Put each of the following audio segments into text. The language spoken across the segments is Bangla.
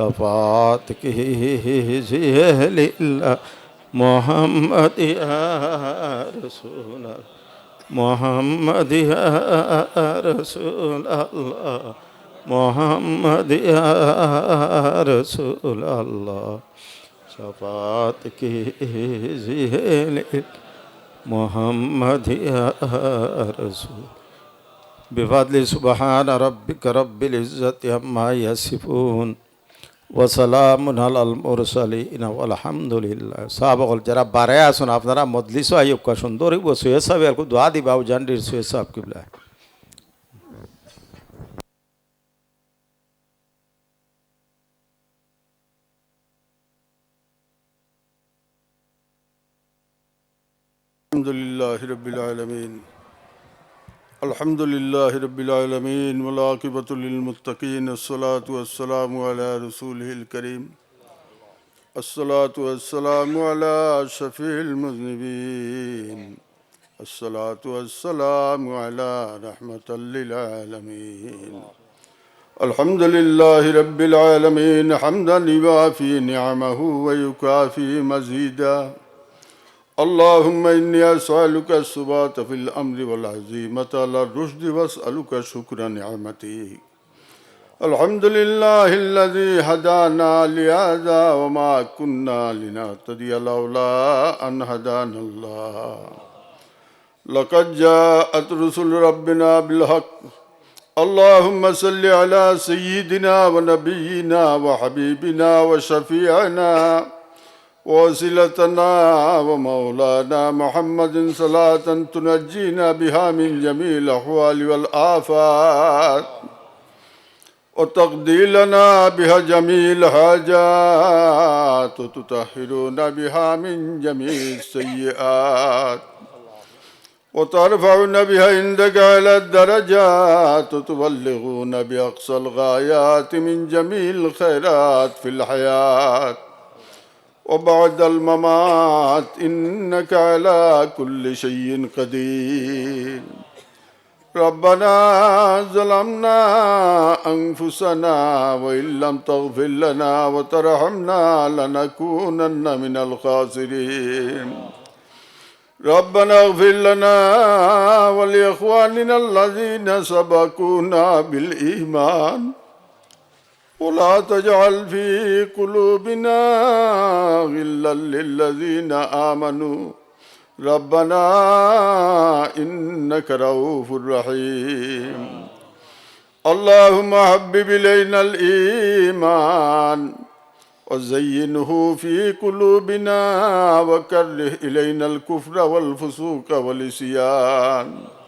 شفاعتك لله. محمد يا رسول الله. محمد يا رسول الله. محمد يا رسول الله. شفاعتك محمد يا رسول. بفضل سبحان ربك رب العزة عما يصفون. وسلام على المرسلين والحمد لله সাহাবগল যারা বারে আসুন আপনারা মজলিস আইয়ুব কা সুন্দর বসে সব আর দোয়া দিবা জান্ডির সুয়ে সাহেব কিবলা الحمد لله رب العالمين الحمد لله رب العالمين والعاقبة للمتقين الصلاة والسلام على رسوله الكريم. الصلاة والسلام على شفيع المذنبين. الصلاة والسلام على رحمة للعالمين. الحمد لله رب العالمين حمدا يوافي نعمه ويكافي مزيدا. اللهم إني أسألك الثبات في الأمر والعزيمة على الرشد وأسألك شكر نعمتك الحمد لله الذي هدانا لهذا وما كنا لنهتدي لولا أن هدانا الله. لقد جاءت رسل ربنا بالحق. اللهم صل على سيدنا ونبينا وحبيبنا وشفيعنا ووسيلتنا ومولانا محمد صلاة تنجينا بها من جميع الأحوال والآفات. وتقضي لنا بها جميع الحاجات وتطهرنا بها من جميع السيئات. وترفعنا بها عندك على الدرجات وتبلغون بأقصى الغايات من جميع الخيرات في الحياة. وبعد الممات إنك على كل شيء قدير ربنا ظلمنا أنفسنا وإن لم تغفر لنا وترحمنا لنكونن من الخاسرين ربنا اغفر لنا ولإخواننا الذين سبقونا بالإيمان ولا تجعل في قلوبنا غلا للذين آمنوا. ربنا إنك رؤوف رحيم. اللهم حبب إلينا الإيمان وزينه في قلوبنا وكره إلينا الكفر والفسوق والعصيان.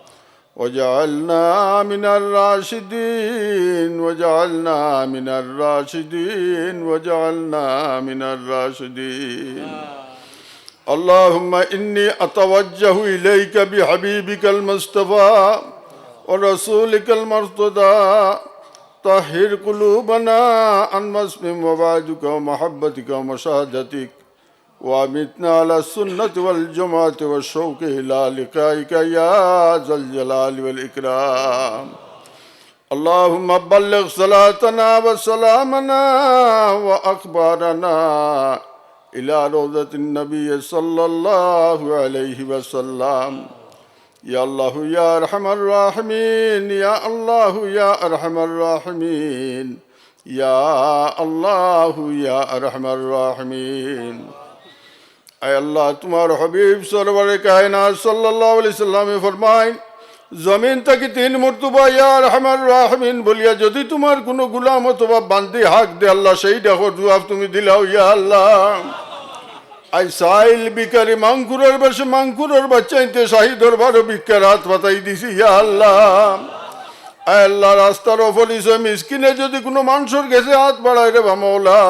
وجعلنا من الراشدين وجعلنا من الراشدين وجعلنا من الراشدين اللهم إني أتوجه إليك بحبيبك المصطفى ورسولك المرتضى طهر قلوبنا عن مسلم وبعدك ومحبتك ومشاهدتك وامتنا على السنة والجماعة والشوق إلى لقائك يا ذا الجلال والإكرام اللهم بلغ صلاتنا وسلامنا وأخبارنا إلى روضة النبي صلى الله عليه وسلم يا الله يا أرحم الراحمين يا الله يا أرحم الراحمين يا الله يا أرحم الراحمين আয় আল্লাহ, তোমার হবিব সরবরে কায়নাত সাল্লাল্লাহু আলাইহি সাল্লামে ফরমায়, জমিন থেকে তিন মর্তুবা ইয়া রহমান রাহমিন বলিয়া, যদি তোমার কোনো গুলাম অথবা বান্দি হাক দে আল্লাহ, সেই দেখো জবাব তুমি দিলাও, ইয়া আল্লাহ। আই সাইল বিকারি মাংকুরের বসে মাংকুরের বাচ্চাইতে শাহী দরবার বিকার হাত পাতাই দিছি, ইয়া আল্লাহ। আল্লাহ, রাস্তার অফলিস মিসকিনে যদি কোনো মানুষের গেছে হাত বাড়ায় রে বামৌলা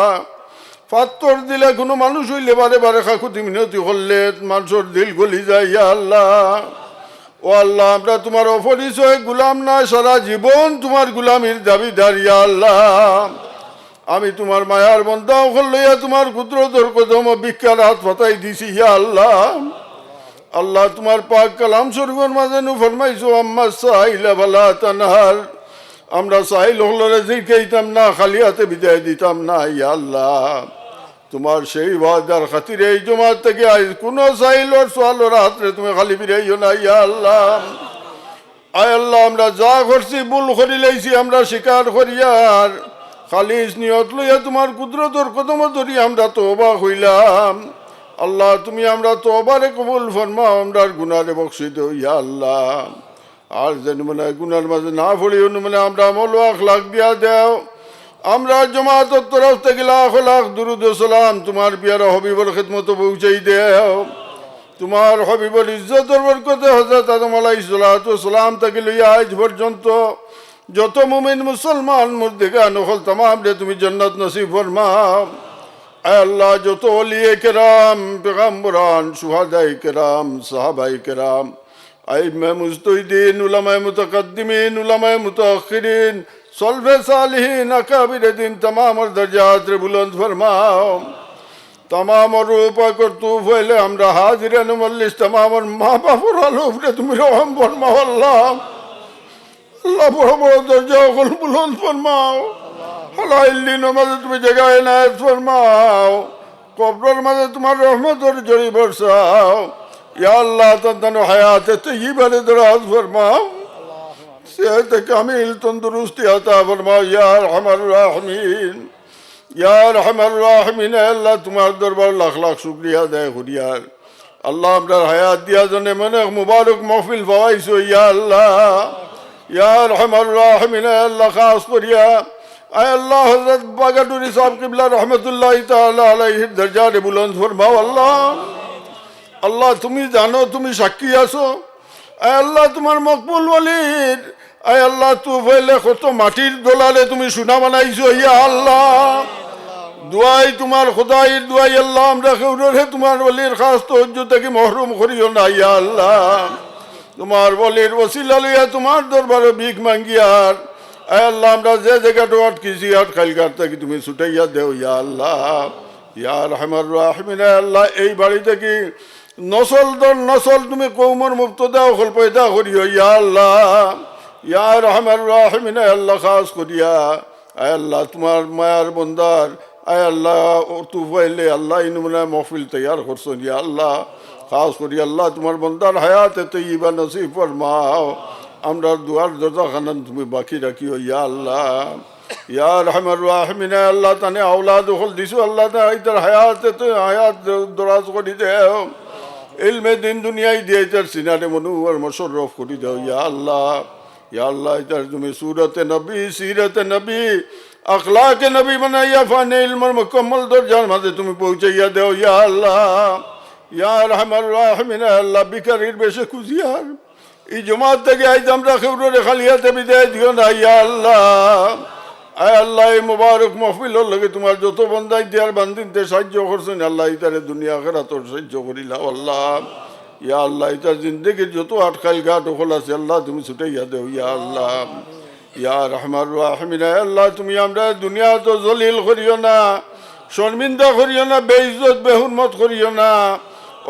পাত্তর দিলে কোনো মানুষ হইলে বারে বারে খাকুতি মিনতি করলে মানুষের দিল গলি যায়, ইয়া আল্লাহ। ও আল্লাহ, আমরা তোমার অপরিচয় গুলাম না, সারা জীবন তোমার গুলামির দাবিদার, ইয়া আল্লাহ। আমি তোমার মায়ার বন্ধাও লইয়া তোমার কুদরতর কদম বিজ্ঞান হাত ফাতাই দিছি, ইয়া আল্লাহ। আল্লাহ, তোমার পাক কালাম শরীফের মাঝে নু ফরমাইছো, আম্মা সাইলা বালা তানহার। আমরা সাহিল হলরে জিকাইতাম না, খালি হাতে বিদায় দিতাম না, ইয়া আল্লাহ। তোমার সেই ওয়াদার খাতিরে এই জমাত থেকে আজ কোনো সাহিলর সোয়ালোর হাতরে তুমি খালি ফিরাইও না, ইয়া আল্লাহ। আয় আল্লাহ, আমরা যা করছি ভুল করি লাইছি, আমরা স্বীকার করিয়ার খালিস নিয়ত লইয়া তোমার কুদরতর কদম ধরি আমরা তোবা হইলাম আল্লাহ, তুমি আমরা তোবারে কবুল ফরমাও, আমরা গুনারে বকশি দেও ইয়া আল্লাহ। আর যেন মানে গুনার মাঝে না অন্য মানে আমরা আমল লাখ দিয়া দেও। আমরা জমাত তরফ থেকে লাখ লাখ দুরুদ সালাম তোমার পিয়ারা হবিবর খেদমত পৌঁছাই দেও। তোমার হবিবর ইজ্জতর বরকতে হজরত আদম আলাই সালাত সালাম তাকে লইয়া আজ পর্যন্ত যত মুমিন মুসলমান মুর্দিকা নকল তাম রে তুমি জন্নত নসিব ফরমাও। আল্লাহ, যত অলিয়ে কেরাম, পেগাম্বরান, সুহাদাই কেরাম, সাহাবাই কেরাম আইমে মুস্তুদ্দিন উলামায় মুতাকদ্দিমিন, উলামায় মুতাখিরিন সলভে সালহীন কাবির দিন তমাম দরজাত বুলন্দ ফরমাও। তমাম রূপ করতু ফেলে আমরা হাজিরে নুমল্লিস তমাম মা বাপুর আলুফ রে তুমি রহম ফরমাও আল্লাহ। আল্লাহ বড় বড় দরজা ওগুল বুলন্দ ফরমাও। হালাইল্লি নমাজে তুমি জায়গায় নায়ত ফরমাও। কবরের মাঝে তোমার রহমতের জড়ি বর্ষাও। ইয়া আল্লাহ তন্তানো হায়াতে তো ইবারে দরাজ ফরমাও। সেহত কামিল তন্দুরুস্তি আতা ফরমাও ইয়া রহমান রাহমিন ইয়া রহমান রাহমিন আল্লাহ তোমার দরবার লাখ লাখ শুক্রিয়া দেয় হুরিয়ার আল্লাহ আমরা হায়াত দিয়া জনে মনে মুবারক মহফিল পাওয়াইছো ইয়া আল্লাহ ইয়া রহমান রাহমিন আল্লাহ খাস করিয়া আয় আল্লাহ হজরত বাগাটুরি সাহেব কিবলা রহমতুল্লাহ তাআলা আলাইহির দরজারে বুলন্দ ফরমাও আল্লাহ আল্লাহ তুমি জানো তুমি সাক্ষী আছো আয় আল্লাহ তোমার মকবুল ওয়ালির। আয় আল্লাহ তু ফেলে কত মাটির দোলারে তুমি সোনা বানাইছো, ইয়া আল্লাহ। দুয়াই তোমার খোদাইর দুয়াই আল্লাহ, আমরা কেউরে তোমার বলির খাস তহজ্জ থেকে মহরুম করিও না, ইয়া আল্লাহ। তোমার বলির ওসিলা লইয়া তোমার দরবারে ভিক মাঙ্গিয়ার আয় আল্লাহ, আমরা যে জায়গাটা আটকিছি আটকাইলকার থেকে তুমি ছুটাইয়া দেও, ইয়া আল্লাহ। ইয়া রহমান রাহমিন আল্লাহ, এই বাড়ি থেকে নসল দল নসল, তুমি কৌমর মুক্ত দাও হল পয়দা করিও, ইয়া আল্লাহ, ইয়া রহমান রাহমিন আল্লাহ খাস করিয়া, আয় আল্লাহ তোমার মায়ার বন্দার, আয় আল্লাহ তু ফাইলে আল্লাহ ইনমুনা মহফিল তৈয়ার করছ ইয়া আল্লাহ খাস করি, আল্লাহ তোমার বন্দার হায়াতে ইবা নসিব ফরমাও, আমরা দুয়ার দরজা খানান তুমি বাকি রাখিও, ইয়া আল্লাহ, ইয়া রহমান রাহমিন আল্লাহ তানে আওলাদ হল দিছো, আল্লাহ তা ইতার হায়াতে হায়াত দরাজ করি দেও। ইলমে দিন দুনিয়ায় দিয়ে ইতার সিনারে মনু আর মশরফ করি দেও, ইয়া আল্লাহ ইয়া আল্লাহ ইতার তুমি সুরতে নবী, সিরতে নবী, আখলাকে নবী বানাইয়া, ফানে ইলমর মুকম্মল দরজার মাঝে তুমি পৌঁছাইয়া দেও, ইয়া আল্লাহ, ইয়া রহমান রাহমিন, আল্লাহ বিকারির বেশে খুঁজিয়ার এই জমাত থেকে আজ আমরা খেউরে খালিয়াতে বিদায় দিও না, ইয়া আল্লাহ। আয় আল্লাহ মুবারক মহফিল লাগে তোমার যত বন্দাই দিয়ার বান্দিনতে সাহায্য করছেন, আল্লাহ ইতারে দুনিয়া খেরা তোর সাহায্য করিলা, আল্লাহ। ইয়া আল্লাহ, ইতার জিন্দগির যত আটকাইল ঘাট ওখল আছে, আল্লাহ, তুমি ছুটাইয়া দেও, ইয়া আল্লাহ। ইয়া রহমান রাহমিন আল্লাহ, তুমি আমরা দুনিয়া তো জলিল করিও না, শর্মিন্দা করিও না বেইজত বেহুরমত করিও না,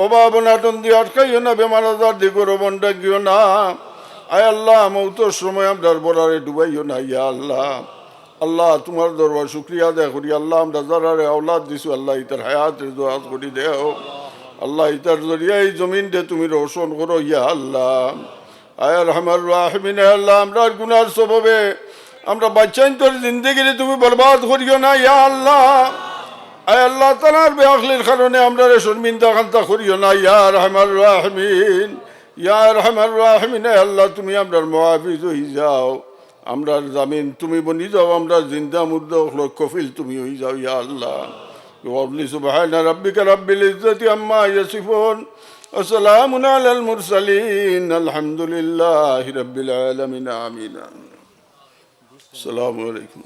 অভাব নাটন দিয়ে আটকাইও না, বেমার আজার দিগর বন ডাকিও না। আয় আল্লাহ, মৌতর সময় আমরা বলারে ডুবাইও না, ইয়া আল্লাহ। আল্লাহ, তোমার দরবার শুক্রিয়া দেয় করি। আল্লাহ, আমরা যারারে আওলাদ দিছো, আল্লাহ ইতার হায়াতের দোয়াজ করি দেও। আল্লাহ ইতার জরিয়া এই জমিন দে তুমি রোশন করো, ইয়া আল্লাহ। আয় রহমান রাহমিন আল্লাহ, আমরা গুনার স্বভাবে, আমরা বাচ্চাইন তোর তুমি বরবাদ করিও না, ইয়া আল্লাহ। আয় আল্লাহ, তালার বেআখলির কারণে আমরা রে শর্মিন্দা খান্তা করিও না, ইয়া রহমান রাহমিন। ইয়া রহমান রাহমিন আল্লাহ, তুমি আমরা মহাফিজ হয়ে যাও। আমরা জামিন তুমি বনি যাও আমরা জিন্দা মুদ্দা কফিল তুমি হয়ে যাও ইয়া আল্লাহ وقبل سبحان ربك رب العزة عما يصفون وسلام على المرسلين الحمد لله رب العالمين آمين السلام عليكم